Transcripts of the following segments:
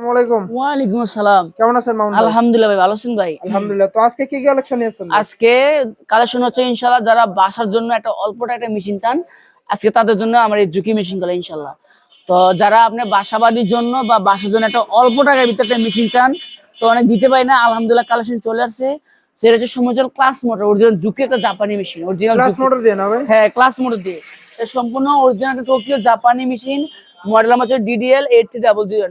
আসসালামু ওয়ালাইকুম আসসালাম। কেমন আছেন মামুন আলহামদুলিল্লাহ ভাই ভালো আছেন ভাই? আলহামদুলিল্লাহ। তো আজকে কি কালেকশন নিয়েছেন আজকে কালেকশন হচ্ছে ইনশাল্লাহ যারা বাসার জন্য একটা অল্পটা একটা মেশিন চান আজকে তাদের জন্য আমার এই ঝুঁকি মেশিনগুলো ইনশাল্লাহ তো যারা আপনি বাসা জন্য বা বাসার জন্য একটা অল্প টাকার ভিতরে একটা মেশিন চান তো অনেক দিতে পারি না আলহামদুলিল্লাহ কালেকশন চলে আসছে। সেটা হচ্ছে ক্লাস মোটর অরিজিনাল ঝুঁকি একটা জাপানি মেশিন অরিজিনাল ক্লাস মোটর দিয়ে না ভাই? হ্যাঁ ক্লাস মোটর দিয়ে। সম্পূর্ণ অরিজিনাল টোকিও জাপানি মেশিন মডেল আমার হচ্ছে DDL eight three double zero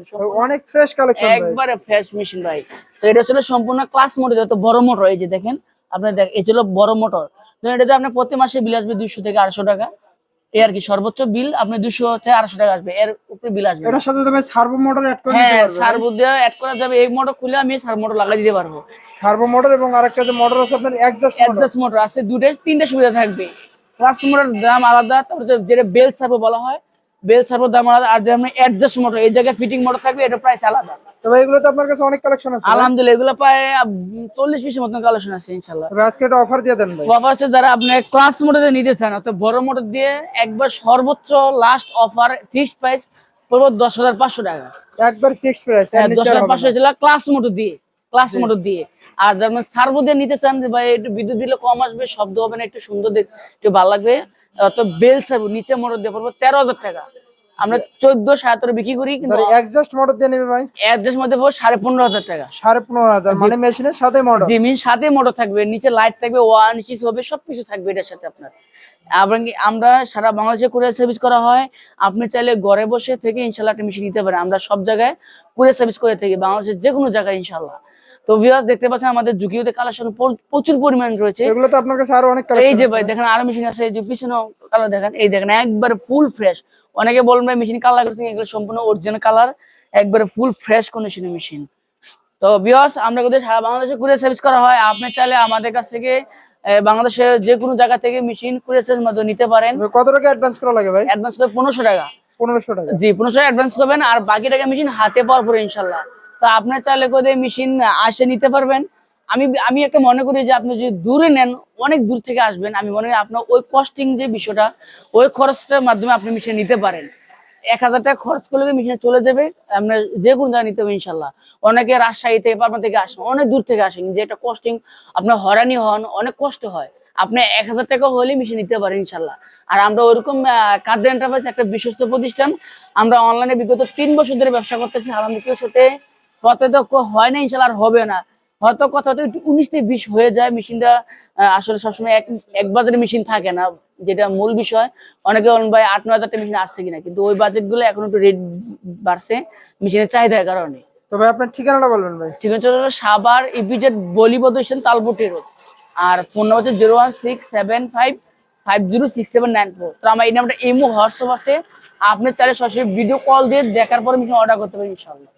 অনেক ফ্রেশ কালেকশন ভাই। একবারে ফ্রেশ মেশিন ভাই। তো এটা ছিল সম্পূর্ণ ক্লাস মোটর যত বড় মোটর এই যে দেখেন আপনার দেখ এই ছিল বড় মোটর তো এটাতে আপনার প্রতি মাসে বিল আসবে দুইশো থেকে আড়াইশো টাকা। এই আর কি সর্বোচ্চ বিল আপনি দুশো থেকে আড়াইশো টাকা আসবে এর উপরে বিল আসবে। এটার সাথে তুমি সার্ভো মোটর অ্যাড করে হ্যাঁ দিতে পারবে। সার্ভো দিয়ে অ্যাড করা যাবে এই মোটর খুলে আমি সার্ভো মোটর লাগিয়ে দিতে পারব। সার্ভো মোটর এবং আরেকটা যে মোটর আছে আপনার অ্যাডজাস্ট মোটর অ্যাডজাস্ট মোটর আছে দুটোই তিনটে সুবিধা থাকবে। ক্লাস মোটর দাম আলাদা তারপরে যেটা বেল সার্ভো বলা হয় বেল সার্ভোর দাম আলাদা আর যে আপনি অ্যাডজাস্ট মোটর এই জায়গায় ফিটিং মোটর থাকবে এটা প্রাইস আলাদা। তবে এগুলো তো আপনার কাছে অনেক কালেকশন আছে আলহামদুলিল্লাহ এগুলো প্রায় পিসের মতন কালেকশন আছে আজকে একটা অফার দিয়ে দেন ভাই। বাবা হচ্ছে যারা আপনি ক্লাস মোটরে নিতে চান অর্থাৎ বড় মোটর দিয়ে একবার সর্বোচ্চ লাস্ট অফার ফিক্সড প্রাইস পড়ব টাকা। একবার ফিক্সড প্রাইস দশ হাজার পাঁচশো ছিল ক্লাস মোটর দিয়ে। ক্লাস মোটর দিয়ে। আর যারা সার্ভো দিয়ে নিতে চান ভাই একটু বিদ্যুৎ দিলে কম আসবে শব্দ হবে না একটু সুন্দর দেখ একটু ভালো লাগবে। তো বেল সার্ভো নিচে মোটর দিয়ে পড়ব তেরো হাজার টাকা। আমরা চোদ্দ সাতাত্তর বিক্রি করি কিন্তু অ্যাডজাস্ট মোটর দিয়ে নেবে ভাই? অ্যাডজাস্ট মধ্যে পড়ব সাড়ে পনেরো হাজার টাকা। সাড়ে পনেরো হাজার মানে মেশিনের সাথে মোটর জিমিন সাথে মোটর থাকবে নিচে লাইট থাকবে ওয়ান ইঞ্চিস হবে সবকিছু থাকবে এটার সাথে আপনার। এবং আমরা সারা বাংলাদেশে কুরিয়ার সার্ভিস করা হয় আপনি চাইলে ঘরে বসে থেকে ইনশাল্লাহ একটা মেশিন নিতে পারেন। আমরা সব জায়গায় কুরিয়ার সার্ভিস করে থাকি বাংলাদেশের যে কোনো জায়গায় ইনশাল্লাহ। তো ভিউয়ার্স দেখতে পাচ্ছেন আমাদের ঝুঁকিতে কালেকশন প্রচুর পরিমাণ রয়েছে। এগুলো তো আপনার কাছে আরও অনেক এই যে ভাই দেখেন আরও মেশিন আছে এই যে পিছনে কালার দেখেন এই দেখেন একবারে ফুল ফ্রেশ অনেকে ভাই মেশিন কালার করছেন এগুলো সম্পূর্ণ অরিজিনাল কালার একবারে ফুল ফ্রেশ কন্ডিশনের মেশিন তো বিয়স আমরা কিন্তু সারা বাংলাদেশে কুরিয়ার সার্ভিস করা হয়। আপনি চাইলে আমাদের কাছ থেকে বাংলাদেশের যে কোনো জায়গা থেকে মেশিন কুরিয়ার সার্ভিস মাধ্যমে নিতে পারেন। কত টাকা অ্যাডভান্স করা লাগে ভাই? অ্যাডভান্স করে পনেরোশো টাকা। পনেরোশো টাকা। জি পনেরোশো অ্যাডভান্স করবেন আর বাকি টাকা মেশিন হাতে পাওয়ার পরে ইনশাল্লাহ। তো আপনার চাইলে করে মেশিন আসে নিতে পারবেন। আমি আমি একটা মনে করি যে আপনি যদি দূরে নেন, অনেক দূর থেকে আসবেন, আমি মনে করি আপনার ওই কস্টিং যে বিষয়টা, ওই খরচটার মাধ্যমে আপনি মেশিন নিতে পারেন। এক হাজার টাকা খরচ করলে মেশিনে চলে যাবে, আপনার যে কোনো জায়গায় নিতে হবে ইনশাল্লাহ। অনেকে রাজশাহী থেকে পাবনা থেকে আসেন অনেক দূর থেকে আসেন, যে একটা কস্টিং আপনার হরানি হন, অনেক কষ্ট হয়। আপনি এক হাজার টাকা হলে মেশিন নিতে পারেন ইনশাল্লাহ। আর আমরা ওরকম কাদ্র এন্টারপ্রাইজ একটা বিশ্বস্ত প্রতিষ্ঠান। আমরা অনলাইনে বিগত তিন বছর ধরে ব্যবসা করতেছি, আলহামদুলিল্লাহ সাথে কত তো হয় না ইনশাল্লাহ আর হবে না। হয়তো কথা হয়তো একটু উনিশ থেকে বিশ হয়ে যায় মেশিনটা আসলে সবসময় এক এক বাজারে মেশিন থাকে না যেটা মূল বিষয়। অনেকে বলেন ভাই আট নয় মেশিন আসছে কিনা? কিন্তু ওই বাজেটগুলো এখন একটু রেট বাড়ছে মেশিনের চাহিদার কারণে। তবে আপনার ঠিকানাটা বলবেন ভাই। ঠিক আছে হলো সাবার ইপিজেড বলিবদ তালপট্টি রোড। আর ফোন নাম্বার হচ্ছে zero one six seven five five zero six seven nine four তো আমার এই নাম্বারটা ইমো হোয়াটসঅ্যাপ আছে। আপনি চাইলে সরাসরি ভিডিও কল দিয়ে দেখার পরে মেশিন অর্ডার করতে পারেন ইনশাল্লাহ।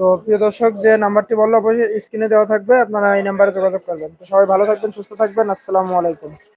তো প্রিয় দর্শক, যে নাম্বারটি বলল, অবশ্যই স্ক্রিনে দেওয়া থাকবে, আপনারা এই নাম্বারে যোগাযোগ করবেন। তো সবাই ভালো থাকবেন, সুস্থ থাকবেন, আসসালামু আলাইকুম।